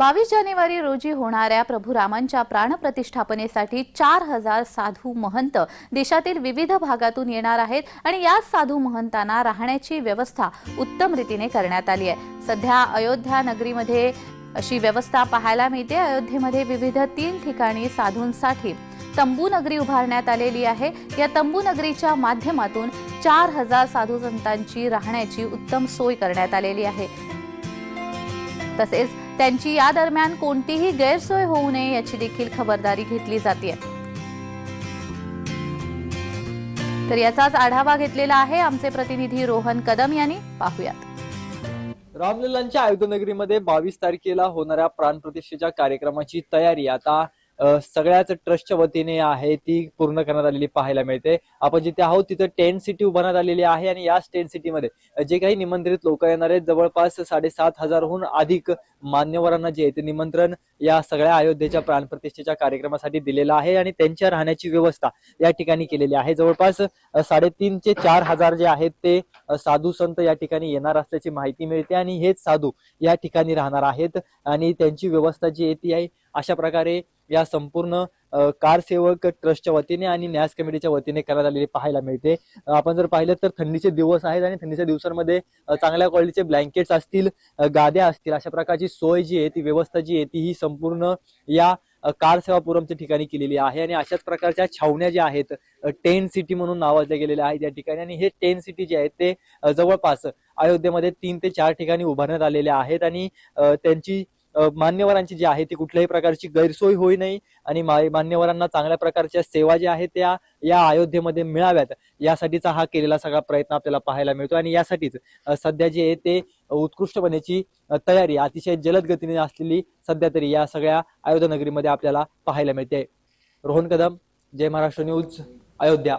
बावीस जानेवारी रोजी होणाऱ्या प्रभू रामांच्या प्राणप्रतिष्ठापनेसाठी चार हजार साधू महंत देशातील विविध भागातून येणार आहेत आणि याच साधू महंतांना राहण्याची व्यवस्था उत्तम रीतीने करण्यात आली आहे. सध्या अयोध्या नगरीमध्ये अशी व्यवस्था पाहायला मिळते. अयोध्येमध्ये विविध तीन ठिकाणी साधूंसाठी तंबू नगरी उभारण्यात आलेली आहे. या तंबू नगरीच्या माध्यमातून चार हजार साधू संतांची राहण्याची उत्तम सोय करण्यात आलेली आहे. तसेच त्यांची या दरम्यान कोणतीही गैरसोय होऊ नये याची देखील खबरदारी घेतली जाते तर याचाच आढावा घेतलेला आहे आमचे प्रतिनिधी रोहन कदम यांनी. पाहूयात. रामलीलांच्या आयुधनगरीमध्ये बावीस तारखेला होणाऱ्या प्राणप्रतिष्ठेच्या कार्यक्रमाची तयारी. आता सगळ्याच ट्रस्टच्या वतीने आहे ती पूर्ण करण्यात आलेली पाहायला मिळते. आपण जिथे आहोत तिथे टेंट सिटी उभारण्यात आलेली आहे आणि याच टेंट सिटीमध्ये जे काही निमंत्रित लोक येणार आहेत जवळपास साडेसात हजारहून अधिक मान्यवरांना जे आहे ते निमंत्रण या सगळ्या अयोध्येच्या प्राणप्रतिष्ठेच्या कार्यक्रमासाठी दिलेलं आहे आणि त्यांच्या राहण्याची व्यवस्था या ठिकाणी केलेली आहे. जवळपास साडेतीन ते चार हजार जे आहेत ते साधू संत या ठिकाणी येणार असल्याची माहिती मिळते आणि हेच साधू या ठिकाणी राहणार आहेत आणि त्यांची व्यवस्था जी आहे ती आहे अशा प्रकारे या संपूर्ण कार कारसेवक ट्रस्टच्या वतीने आणि न्यास कमिटीच्या वतीने करण्यात आलेली पाहायला मिळते. आपण जर पाहिलं तर थंडीचे दिवस आहेत आणि थंडीच्या दिवसांमध्ये चांगल्या क्वालिटीचे ब्लँकेट्स असतील गाद्या असतील अशा प्रकारची सोय जी आहे ती व्यवस्था जी आहे ती ही संपूर्ण या कार सेवापुरमच्या ठिकाणी केलेली आहे. आणि अशाच प्रकारच्या छावण्या ज्या आहेत टेन सिटी म्हणून नावाजल्या गेलेल्या आहेत या ठिकाणी. आणि हे टेन सिटी जे आहेत ते जवळपास अयोध्येमध्ये तीन ते चार ठिकाणी उभारण्यात आलेले आहेत. आणि त्यांची मान्यवरांची जी आहे ती कुठल्याही प्रकारची गैरसोय होई नाही आणि मान्यवरांना चांगल्या प्रकारच्या सेवा ज्या आहेत त्या या अयोध्येमध्ये मिळाव्यात. यासाठीचा हा केलेला सगळा प्रयत्न आपल्याला पाहायला मिळतो आणि यासाठीच सध्या जे आहे ते उत्कृष्टपणेची अ, तयारी अतिशय जलद गतीने असलेली सध्या तरी या सगळ्या अयोध्या नगरीमध्ये आपल्याला पाहायला मिळते. रोहन कदम जय महाराष्ट्र न्यूज अयोध्या.